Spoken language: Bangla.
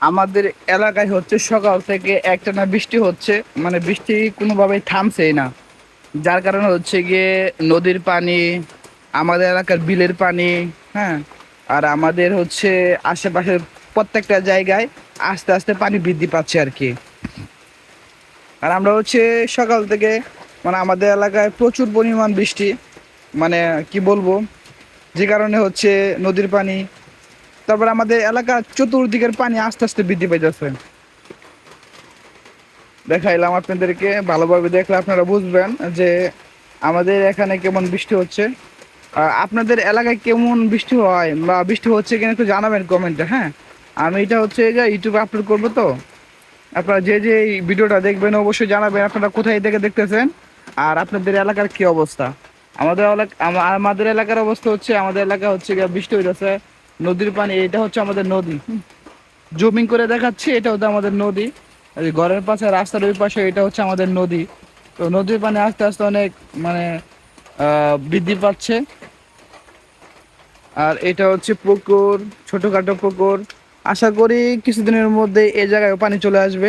আমাদের এলাকায় হচ্ছে সকাল থেকে একটানা বৃষ্টি হচ্ছে মানে বৃষ্টি কোনোভাবেই থামছেই না। যার কারণে হচ্ছে গিয়ে নদীর পানি, আমাদের এলাকার বিলের পানি হ্যাঁ আর আমাদের হচ্ছে আশেপাশের প্রত্যেকটা জায়গায় আস্তে আস্তে পানি বৃদ্ধি পাচ্ছে আর কি। আর আমরা হচ্ছে সকাল থেকে মানে আমাদের এলাকায় প্রচুর পরিমাণ বৃষ্টি মানে কি বলব, যে কারণে হচ্ছে নদীর পানি তারপর আমাদের এলাকার চতুর্দিকের পানি আস্তে আস্তে বৃদ্ধি পাইতেছে। দেখাইলাম আপনাদেরকে, ভালোভাবে দেখলে আপনারা বুঝবেন যে আমাদের এখানে কেমন বৃষ্টি হচ্ছে। আপনাদের এলাকায় কেমন বৃষ্টি হয় বা বৃষ্টি হচ্ছে কিনা একটু জানাবেন কমেন্টে হ্যাঁ? আমি এটা হচ্ছে যে ইউটিউবে আপলোড করব তো। আপনারা যে যে ভিডিওটা দেখবেন অবশ্যই জানাবেন আপনারা কোথায় থেকে দেখতেছেন আর আপনাদের এলাকার কি অবস্থা। আমাদের আমাদের এলাকার অবস্থা হচ্ছে আমাদের এলাকা হচ্ছে বৃষ্টি হইতেছে। নদীর পানি, এটা হচ্ছে আমাদের নদী। জুমিং করে দেখাচ্ছি, এটা হচ্ছে আমাদের নদী। ঘরের পাশে, রাস্তার ওই পাশে, এটা হচ্ছে আমাদের নদী। তো নদীর পানি আস্তে আস্তে অনেক মানে বৃদ্ধি পাচ্ছে। আর এটা হচ্ছে পুকুর, ছোটখাটো পুকুর। আশা করি কিছুদিনের মধ্যে এই জায়গায় পানি চলে আসবে।